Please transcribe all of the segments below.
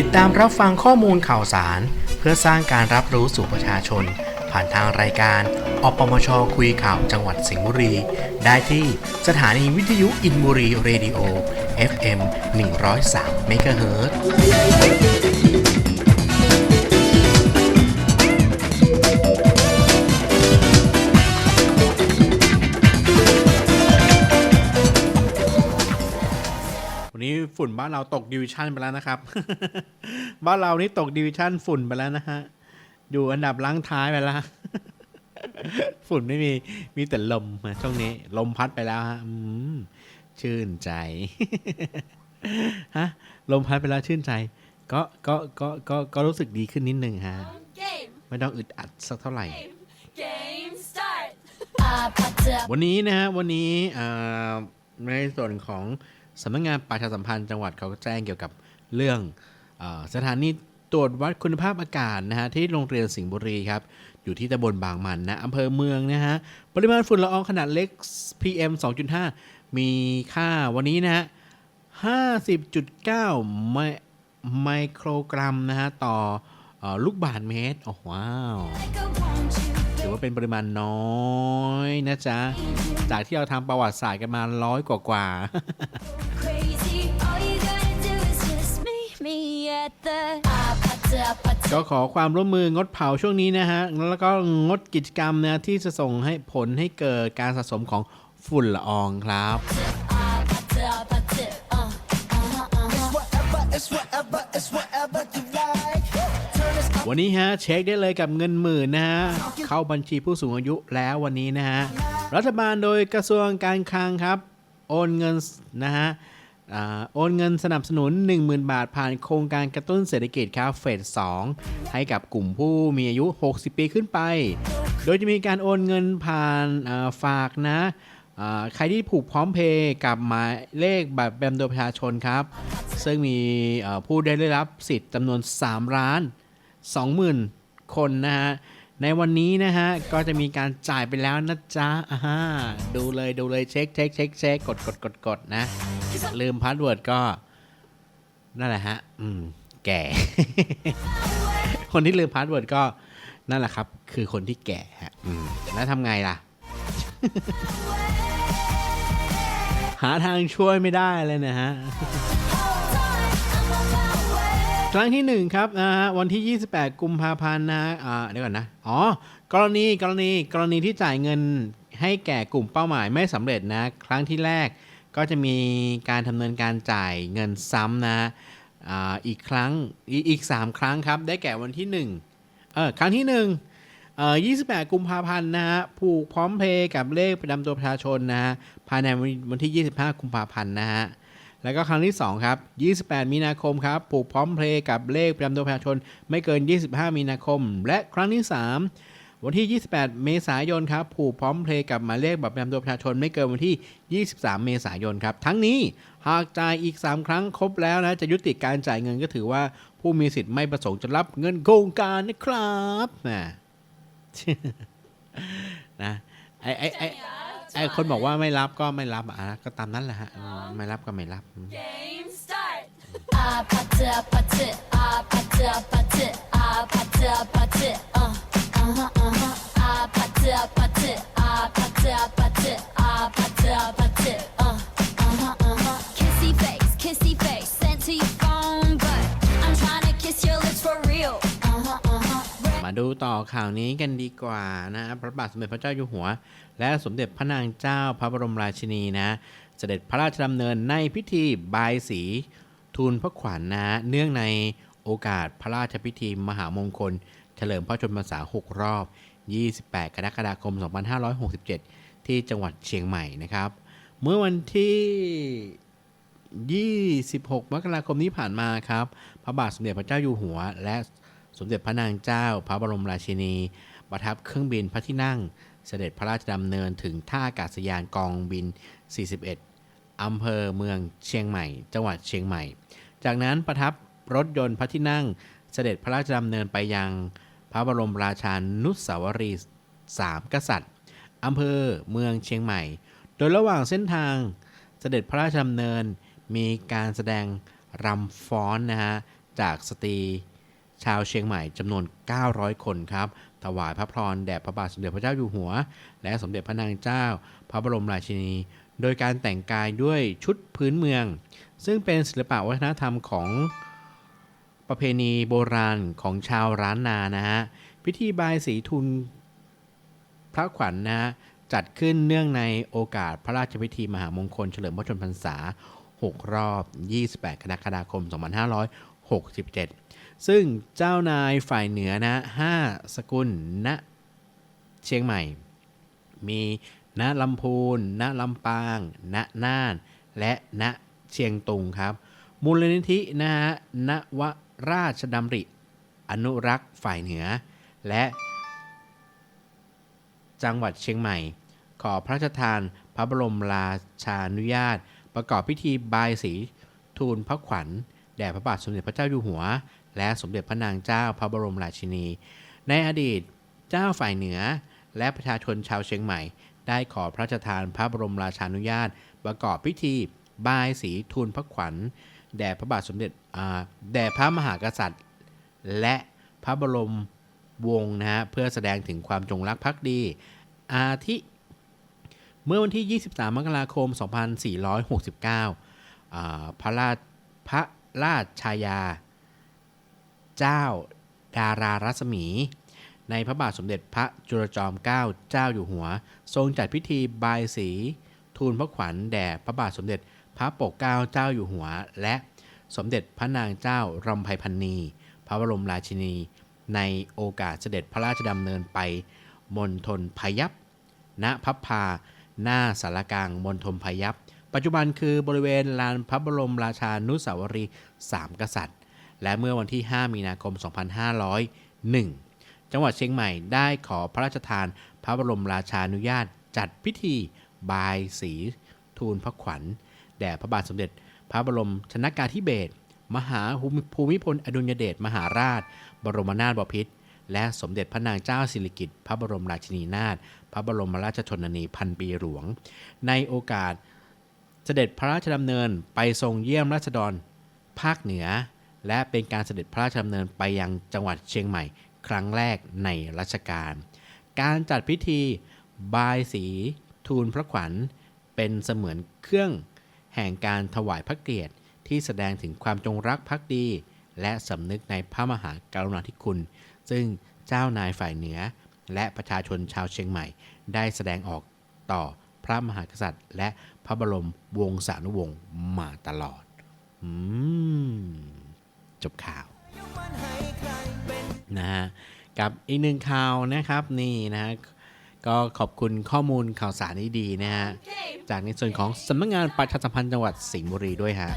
ติดตามรับฟังข้อมูลข่าวสาร เพื่อสร้างการรับรู้สู่ประชาชน ผ่านทางรายการอปมชคุยข่าวจังหวัดสิงห์บุรี ได้ที่สถานีวิทยุอินบุรีเรดิโอ FM 103 MHz วัน ฝุ่นบ้านเราตกดิวิชั่นไปแล้วนะครับ บ้านเรานี่ตกดิวิชั่นฝุ่นไปแล้วนะฮะ อยู่อันดับล้างท้ายไปแล้ว ฝุ่นไม่มี มีแต่ลมนะช่วงนี้ ลมพัดไปแล้วฮะอืมชื่นใจ ฮะ ลมพัดไปแล้วชื่นใจ ก็ ก็ ก็ ก็ ก็รู้สึกดีขึ้นนิดนึงฮะ Game, ไม่ต้องอึดอัดสักเท่าไหร่ game, game start. วันนี้นะฮะ วันนี้อ่าในส่วนของ สำนักงานประชาสัมพันธ์จังหวัดเขาแจ้งเกี่ยวกับเรื่องอสถานีตรวจวัดคุณภาพอากาศนะฮะที่โรงเรียนสิงห์บุรีครับอยู่ที่ตำบลบางมันนะอำเภอเมืองนะฮะปริมาณฝุ่นละอองขนาดเล็ก PM 2.5 มีค่าวันนี้นะฮะ50.9 ไมไมโครกรัมนะฮะต่ออลูกบาศก์เมตรโอ้ว้าว ว่าเป็นปริมาณน้อยนะจ๊ะ จากที่เราทำประวัติศาสตร์กันมาร้อยกว่ากว่า ก็ขอความร่วมมืองดเผาช่วงนี้นะฮะ แล้วก็งดกิจกรรมนะที่จะส่งให้ผลให้เกิดการสะสมของฝุ่นละอองครับ วันนี้ฮะเช็คได้เลยกับเงินหมื่นนะฮะเข้าบัญชีผู้สูงอายุแล้ววันนี้นะฮะรัฐบาลโดยกระทรวงการคลังครับ โอนเงินนะฮะโอนเงินสนับสนุน 10,000 บาทผ่านโครงการกระตุ้นเศรษฐกิจครับเฟส 2 ให้กับกลุ่มผู้มีอายุ 60 ปีขึ้นไป โดยจะมีการโอนเงินผ่านาฝากนะใครที่ผูกพร้อมเพย์กับหมายเลขบัตรประจำตัวประชาชนครับ ซึ่งมีผู้ได้รับสิทธิ์จำนวน 3 ล้าน 20,000 คนนะฮะ ในวันนี้นะฮะ ก็จะมีการจ่ายไปแล้วนะจ๊ะอ่าฮะดูเลยดูเลยเช็คเช็คเช็คเช็คกดกดกดกดนะ ลืมพาสเวิร์ดก็ นั่นแหละฮะ อืม แก่ คนที่ลืมพาสเวิร์ดก็นั่นแหละครับ คือคนที่แก่ฮะอืมแล้วทำไงล่ะ หาทางช่วยไม่ได้เลยนะฮะ ครั้งที่หนึ่งครับนะฮะวันที่ 28 กุมภาพันธ์นะฮะอ่าเดี๋ยวก่อนนะ อ๋อ กรณีกรณีกรณีที่จ่ายเงินให้แก่กลุ่มเป้าหมายไม่สำเร็จนะ ครั้งที่แรกก็จะมีการดำเนินการจ่ายเงินซ้ำนะอ่าอีกครั้งอีอีก 3 ครั้งครับ ได้แก่วันที่ 1 เออครั้งที่ 1เอ่อ28 กุมภาพันธ์นะฮะ ผูกพร้อมเพย์กับเลขประจำตัวประชาชนนะฮะ ภายในวันที่ 25 กุมภาพันธ์นะฮะ แล้วก็ครั้งที่ 2 ครับ 28 มีนาคมครับ ผูกพร้อมเพลย์กับเลขประจำตัวประชาชนไม่เกิน 25 มีนาคม และครั้งที่ 3วันที่ 28 เมษายนครับ ผูกพร้อมเพลย์กับหมายเลขบัตรประจำตัวประชาชนไม่เกินวันที่ 23 เมษายนครับ ทั้งนี้หากจ่ายอีก 3 ครั้งครบแล้วนะ จะยุติการจ่ายเงินก็ถือว่าผู้มีสิทธิ์ไม่ประสงค์จะรับเงินโครงการนะครับนะนะไอไอไอ ไอคนบอกว่าไม่รับก็ไม่รับอะก็ตามนั้นแหละฮะอืมไม่รับก็ไม่รับ Game start. Apata apata apata apata apata apata. Uh, uh-huh, uh-huh. Apata apata apata apata apata apata. Uh, uh-huh, ดูต่อข่าวนี้กันดีกว่านะพระบาทสมเด็จพระเจ้าอยู่หัว และสมเด็จพระนางเจ้าพระบรมราชินีนะ เสด็จพระราชดำเนินในพิธีบายสีทูลพระขวัญนะเนื่องในโอกาสพระราชพิธีมหามงคล เฉลิมพระชนมพรรษา 6 รอบ 28 กรกฎาคม 2567 ที่จังหวัดเชียงใหม่นะครับ เมื่อวันที่ 26 มกราคมที่ผ่านมาครับ พระบาทสมเด็จพระเจ้าอยู่หัว และ สมเด็จพระนางเจ้า พระบรมราชินี ประทับเครื่องบินพระที่นั่ง เสด็จพระราชดำเนินถึงท่าอากาศยานกองบิน 41 อำเภอเมืองเชียงใหม่ จังหวัดเชียงใหม่ จากนั้นประทับรถยนต์พระที่นั่ง เสด็จพระราชดำเนินไปยังพระบรมราชานุสาวรีย์สามกษัตริย์อำเภอเมืองเชียงใหม่ โดยระหว่างเส้นทางเสด็จพระราชดำเนินมีการแสดงรำฟ้อนนะฮะจากสตรี ชาวเชียงใหม่จำนวน 900 คนครับ ถวายพระพรแด่พระบาทสมเด็จพระเจ้าอยู่หัว และสมเด็จพระนางเจ้า พระบรมราชินี โดยการแต่งกายด้วยชุดพื้นเมือง ซึ่งเป็นศิลปะวัฒนธรรมของประเพณีโบราณของชาวร้านนานะฮะ พิธีบายสีทุนพระขวัญนะฮะจัดขึ้นเนื่องในโอกาสพระราชพิธีมหามงคลเฉลิมพระชนมพรรษา 6 รอบ 28 กรกฎาคม 2567 ซึ่งเจ้านายฝ่ายเหนือนะ5สกุลณเชียงใหม่ มีณลำพูนณลำปางณน่าน และณเชียงตุงครับ มูลนิธินะฮะณวราชดำริ อนุรักษ์ฝ่ายเหนือ และจังหวัดเชียงใหม่ ขอพระราชทานพระบรมราชานุญาต ประกอบพิธีบายสีทูลพระขวัญ แด่พระบาทสมเด็จพระเจ้าอยู่หัว และสมเด็จพระนางเจ้าพระบรมราชินี ในอดีตเจ้าฝ่ายเหนือ และประชาชนชาวเชียงใหม่ ได้ขอพระราชทานพระบรมราชานุญาต ประกอบพิธีบายสีทูลพระขวัญแด่พระบาทสมเด็จแด่พระมหากษัตริย์ และพระบรมวงศ์นะฮะเพื่อแสดงถึงความจงรักภักดี อาทิเมื่อวันที่ 23 มกราคม 2469 พระราชพระราชชายา เจ้า ดารารัศมี ในพระบาทสมเด็จพระจุลจอมเกล้าเจ้าอยู่หัว ทรงจัดพิธีบายสี ทูลพระขวัญแด่พระบาทสมเด็จพระปกเกล้าเจ้าอยู่หัว และสมเด็จพระนางเจ้ารำไพพันนี พระบรมราชินี ในโอกาสเสด็จพระราชดำเนินไปมณฑลพยัพณพับพา หน้าสารกลางมณฑลพยัพปัจจุบันคือบริเวณลานพระบรมราชานุสาวรีสามกษัตริย์ และเมื่อวันที่ 5 มีนาคม 2501 จังหวัดเชียงใหม่ได้ขอพระราชทาน พระบรมราชานุญาต จัดพิธีบายสีทูลพระขวัญ แด่พระบาทสมเด็จ พระบรมชนกาธิเบศรมหาภูมิพลอดุลยเดชมหาราช บรมนาถบพิตรและสมเด็จพระนางเจ้าสิริกิติ์พระบรมราชินีนาถพระบรมราชชนนีพันปีหลวง ในโอกาสเสด็จพระราชดำเนินไปทรงเยี่ยมราษฎรภาคเหนือ และเป็นการเสด็จพระราชดำเนินไปยังจังหวัดเชียงใหม่ ครั้งแรกในรัชกาล การจัดพิธีบายสี ทูลพระขวัญ เป็นเสมือนเครื่อง แห่งการถวายพระเกียรติที่แสดงถึงความจงรักภักดี และสำนึกในพระมหากรุณาธิคุณ ซึ่งเจ้านายฝ่ายเหนือ และประชาชนชาวเชียงใหม่ ได้แสดงออกต่อพระมหากษัตริย์ และพระบรมวงศานุวงศ์มาตลอด อืม จบข่าวนะฮะกับอีกหนึ่งข่าวนะครับนี่นะฮะก็ขอบคุณข้อมูลข่าวสารที่ดีนะฮะจากในส่วนของสำนักงงานประชาสัมพันธ์จังหวัดสิงห์บุรีด้วยฮะ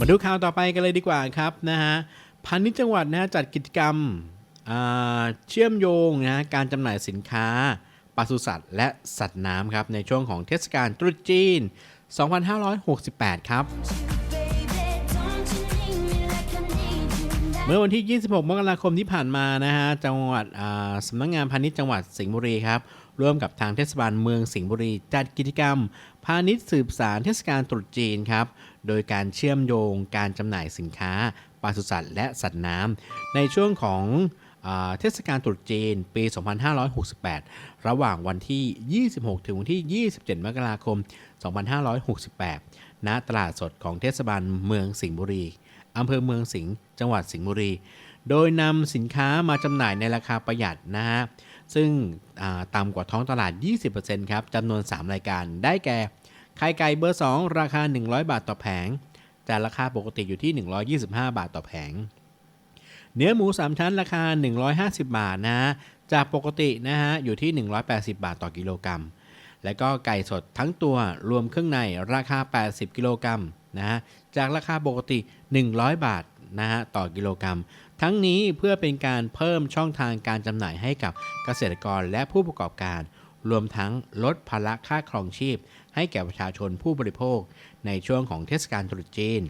มาดูข่าวต่อไปกันเลยดีกว่าครับนะฮะพันนิจังหวัดนะฮะจัดกิจกรรม เชื่อมโยงนะการจำหน่ายสินค้าปศุสัตว์และสัตว์น้ำครับในช่วงของเทศกาลตรุษจีน 2568 ครับ เมื่อวันที่ 26 มกราคมที่ผ่านมานะฮะจังหวัดสำนักงานพาณิชย์จังหวัดสิงห์บุรีครับร่วมกับทางเทศบาลเมืองสิงห์บุรีจัดกิจกรรม พาณิชย์สืบสารเทศกาลตรุษจีนครับ โดยการเชื่อมโยงการจำหน่ายสินค้าปศุสัตว์และสัตว์น้ำในช่วงของ เทศกาลตรุษจีนปี 2568 ระหว่างวันที่ 26 ถึงวันที่ 27 มกราคม 2568 ณ ตลาดสดของเทศบาลเมืองสิงห์บุรี อำเภอเมืองสิงห์ จังหวัดสิงห์บุรี โดยนำสินค้ามาจำหน่ายในราคาประหยัดนะฮะ ซึ่งต่ำกว่าท้องตลาด 20%ครับ จำนวน 3 รายการ ได้แก่ ไข่ไก่เบอร์ 2 ราคา 100 บาทต่อแผงจากราคาปกติอยู่ที่ 125 บาทต่อแผง เนื้อหมู 3 ชั้นราคา 150 บาทนะ จากปกตินะฮะอยู่ที่ 180 บาทต่อกิโลกรัม และก็ไก่สดทั้งตัวรวมเครื่องในราคา 80 กิโลกรัมนะฮะจากราคาปกติ 100 บาทนะฮะต่อกิโลกรัม ทั้งนี้เพื่อเป็นการเพิ่มช่องทางการจำหน่ายให้กับเกษตรกรและผู้ประกอบการ รวมทั้งลดภาระค่าครองชีพ ให้แก่ประชาชนผู้บริโภค ในช่วงของเทศกาลตรุษจีน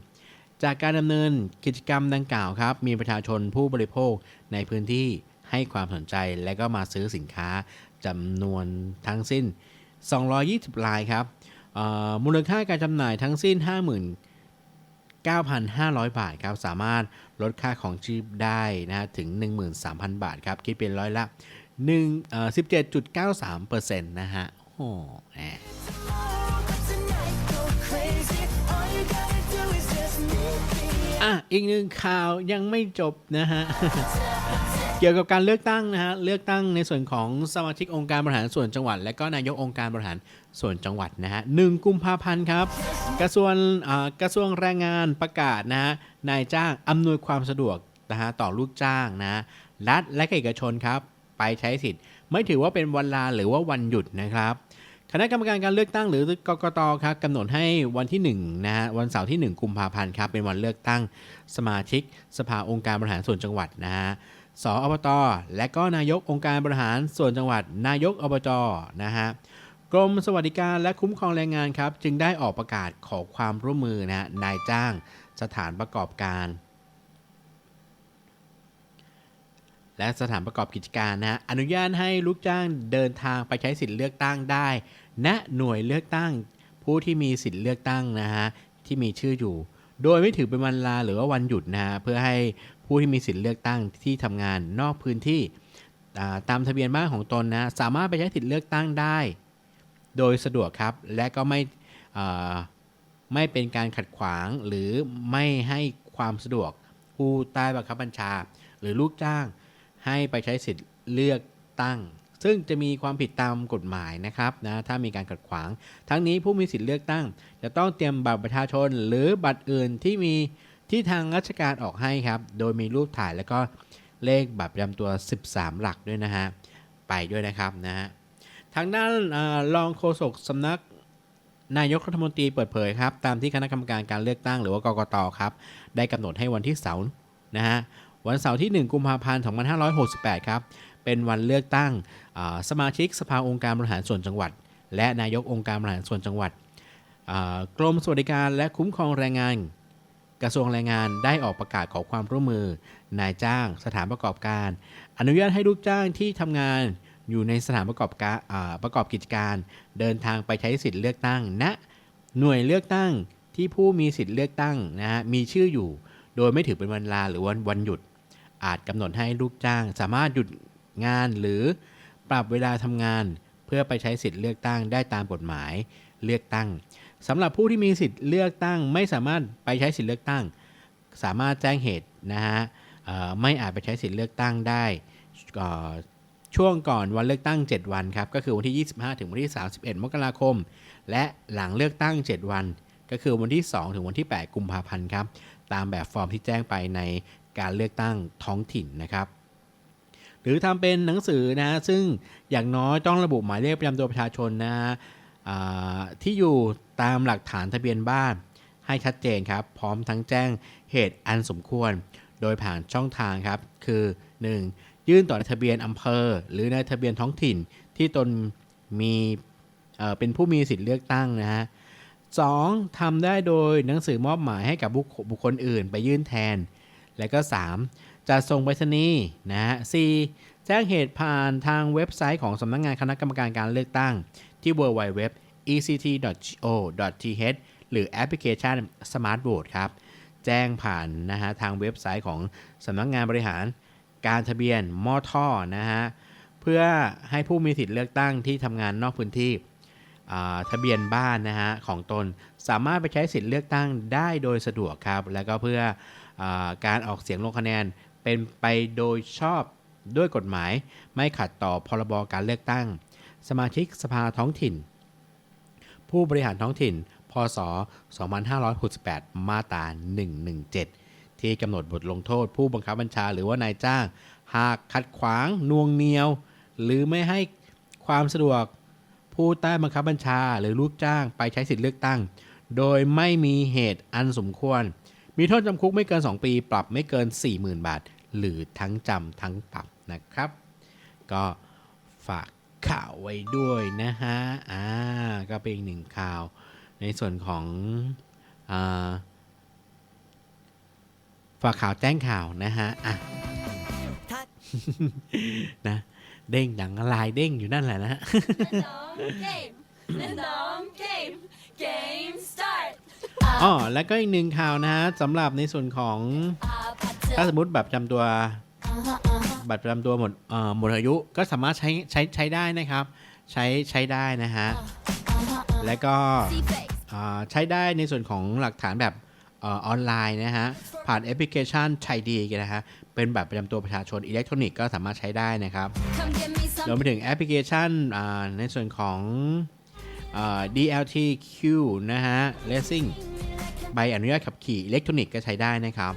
จากการดำเนินกิจกรรมดังกล่าวครับ มีประชาชนผู้บริโภคในพื้นที่ให้ความสนใจและก็มาซื้อสินค้าจำนวนทั้งสิ้น 220รายครับมูลค่าการจำหน่ายทั้งสิ้น 59,500 บาทครับ สามารถลดค่าของชีพได้นะฮะถึง 13,000 บาทครับ คิดเป็นร้อยละ1เอ่อ17.93%นะฮะ โอ้ อะอีกหนึ่งข่าวยังไม่จบนะฮะ เกี่ยวกับการเลือกตั้งนะฮะ เลือกตั้งในส่วนของสมาชิกองค์การบริหารส่วนจังหวัด และก็นายกองค์การบริหารส่วนจังหวัดนะฮะหนึ่งกุมภาพันธ์ครับ กระทรวงกระทรวงแรงงานประกาศนะฮะ นายจ้างอำนวยความสะดวกนะฮะต่อลูกจ้างนะรัฐและเอกชนครับ ไปใช้สิทธิ์ ไม่ถือว่าเป็นวันลาหรือว่าวันหยุดนะครับ คณะกรรมการการเลือกตั้งหรือกกตครับกำหนดให้วันที่1นะฮะวันเสาร์ที่ 1 กุมภาพันธ์ครับเป็นวันเลือกตั้งสมาชิก สภาองค์การบริหารส่วนจังหวัดนะฮะสอบตและก็นายกองค์การบริหารส่วนจังหวัด นายกอบจนะฮะกรมสวัสดิการและคุ้มครองแรงงานครับ จึงได้ออกประกาศขอความร่วมมือนะฮะนายจ้าง สถานประกอบการ และสถานประกอบกิจการนะอนุญาตให้ลูกจ้างเดินทางไปใช้สิทธิ์เลือกตั้งได้ณหน่วยเลือกตั้ง ผู้ที่มีสิทธิ์เลือกตั้งนะฮะที่มีชื่ออยู่ โดยไม่ถือเป็นวันลาหรือว่าวันหยุดนะฮะเพื่อให้ผู้ที่มีสิทธิ์เลือกตั้งที่ทำงานนอกพื้นที่ตามทะเบียนบ้านของตนนะสามารถไปใช้สิทธิ์เลือกตั้งได้ โดยสะดวกครับและก็ไม่ไม่เป็นการขัดขวางหรือไม่ให้ความสะดวกผู้ใต้บังคับบัญชา หรือลูกจ้าง ให้ไปใช้สิทธิ์เลือกตั้ง ซึ่งจะมีความผิดตามกฎหมายนะครับนะถ้ามีการขัดขวาง ทั้งนี้ผู้มีสิทธิ์เลือกตั้ง จะต้องเตรียมบัตรประชาชน หรือบัตรอื่นที่มีที่ทางราชการออกให้ครับ โดยมีรูปถ่ายแล้วก็เลขบัตรประจำตัว 13 หลักด้วยนะฮะ ไปด้วยนะครับนะฮะ ทางด้านเอ่อรองโฆษกสำนักนายกรัฐมนตรีเปิดเผยครับ ตามที่คณะกรรมการการเลือกตั้งหรือว่ากกตครับ ได้กำหนดให้วันที่เสาร์นะฮะ วันเสาร์ที่ 1 กุมภาพันธ์2568 ครับ เป็นวันเลือกตั้งสมาชิกสภาองค์การบริหารส่วนจังหวัด และนายกองค์การบริหารส่วนจังหวัดกรมสวัสดิการและคุ้มครองแรงงาน กระทรวงแรงงานได้ออกประกาศขอความร่วมมือ นายจ้าง สถานประกอบการ อนุญาตให้ลูกจ้างที่ทำงานอยู่ในสถานประกอบการประกอบกิจการ เดินทางไปใช้สิทธิ์เลือกตั้งณหน่วยเลือกตั้งที่ผู้มีสิทธิ์เลือกตั้งนะฮะมีชื่ออยู่ โดยไม่ถือเป็นวันลาหรือวันวันหยุด อาจกำหนดให้ลูกจ้าง สามารถหยุดงานหรือปรับเวลาทำงาน เพื่อไปใช้สิทธิ์เลือกตั้งได้ตามกฎหมายเลือกตั้งสำหรับผู้ที่มีสิทธิ์เลือกตั้ง ไม่สามารถไปใช้สิทธิ์เลือกตั้ง สามารถแจ้งเหตุนะฮะไม่อาจไปใช้สิทธิ์เลือกตั้งได้ช่วงก่อนวันเลือกตั้ง 7 วันครับ ก็คือวันที่ 25 ถึงวันที่ 31 มกราคม และหลังเลือกตั้ง 7 วัน ก็คือวันที่ 2 ถึงวันที่ 8 กุมภาพันธ์ครับ ตามแบบฟอร์มที่แจ้งไปใน การเลือกตั้งท้องถิ่นนะครับ หรือทำเป็นหนังสือนะฮะซึ่งอย่างน้อยต้องระบุหมายเลขประจำตัวประชาชนนะฮะที่อยู่ตามหลักฐานทะเบียนบ้านให้ชัดเจนครับ พร้อมทั้งแจ้งเหตุอันสมควร โดยผ่านช่องทางครับ คือ 1. ยื่นต่อในทะเบียนอำเภอ หรือในทะเบียนท้องถิ่นที่ตนมีเป็นผู้มีสิทธิ์เลือกตั้งนะฮะ 2. ทำได้โดยหนังสือมอบหมายให้กับบุคบุคคลอื่น ไปยื่นแทน และก็ 3. จะส่งไปรษณีย์นะฮะ 4. แจ้งเหตุผ่านทางเว็บไซต์ของสำนักงานคณะกรรมการการเลือกตั้ง ที่ www ect.go.th หรือแอปพลิเคชัน Smart Vote ครับ แจ้งผ่านนะฮะทางเว็บไซต์ของสำนักงานบริหารการทะเบียนมอท่อนะฮะเพื่อให้ผู้มีสิทธิ์เลือกตั้งที่ทำงานนอกพื้นที่อ่าทะเบียนบ้านนะฮะของตนสามารถไปใช้สิทธิ์เลือกตั้งได้โดยสะดวกครับ แล้วก็เพื่อ การออกเสียงลงคะแนนเป็นไปโดยชอบด้วยกฎหมาย ไม่ขัดต่อพรบการเลือกตั้ง สมาชิกสภาท้องถิ่น ผู้บริหารท้องถิ่น พศ 2568 มาตรา 117 ที่กำหนดบทลงโทษ ผู้บังคับบัญชาหรือว่านายจ้าง หากขัดขวางนวงเหนียว หรือไม่ให้ความสะดวกผู้ใต้บังคับบัญชาหรือลูกจ้างไปใช้สิทธิเลือกตั้ง โดยไม่มีเหตุอันสมควร มีโทษจำคุกไม่เกิน 2 ปี ปรับไม่เกิน 40,000 บาท หรือทั้งจำทั้งปรับนะครับ ก็ฝากข่าวไว้ด้วยนะฮะ อ่า ก็เป็นอีกหนึ่งข่าว ในส่วนของอฝากข่าวแจ้งข่าวนะฮะ อะ นะ เด้งดังลายเด้งอยู่นั่นแหละนะ game. Random game. Game start. อ๋อแล้วก็อีกหนึ่งข่าวนะฮะสำหรับในส่วนของถ้าสมมติแบบจำตัวบัตรประจำตัวหมดหมดอายุก็สามารถใช้ใช้ใช้ได้นะครับ ใช้ใช้ได้นะฮะและก็ใช้ได้ในส่วนของหลักฐานแบบออนไลน์นะฮะผ่านแอปพลิเคชันไทยดีกันนะฮะเป็นบัตรประจำตัวประชาชนอิเล็กทรอนิกส์ก็สามารถใช้ได้นะครับรวมไปถึงแอปพลิเคชันในส่วนของ DLTQ นะฮะ Racing ใบอนุญาตขับขี่อิเล็กทรอนิกส์ก็ใช้ได้นะครับ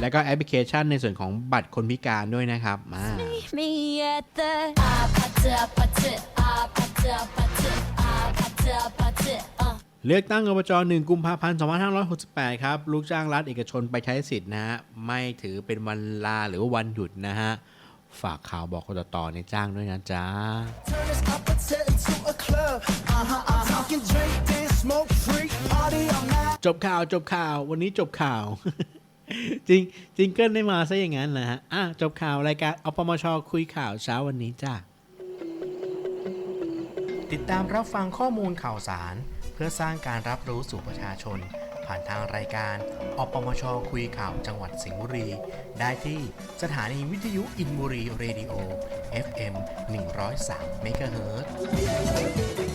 แล้วก็แอปพลิเคชันในส่วนของบัตรคนพิการด้วยนะครับมาเลือกตั้งอบจ1กุมภาพันธ์ 2568 ครับ ลูกจ้างรัฐเอกชนไปใช้สิทธิ์นะฮะ ไม่ถือเป็นวันลาหรือวันหยุดนะฮะ ฝากข่าวบอกกตตในจ้างด้วยนะจ๊ะ จบข่าวจบข่าววันนี้จบข่าว จริงจริงเกิลได้มาซะอย่างนั้นนะฮะอะจบข่าวรายการอปมชคุยข่าวเช้าวันนี้จ้าติดตามรับฟังข้อมูลข่าวสาร เพื่อสร้างการรับรู้สู่ประชาชน ผ่านทางรายการอปมชคุยข่าวจังหวัดสิงห์บุรี ได้ที่สถานีวิทยุอินบุรีเรดิโอ FM 103เมกะเฮิรตซ์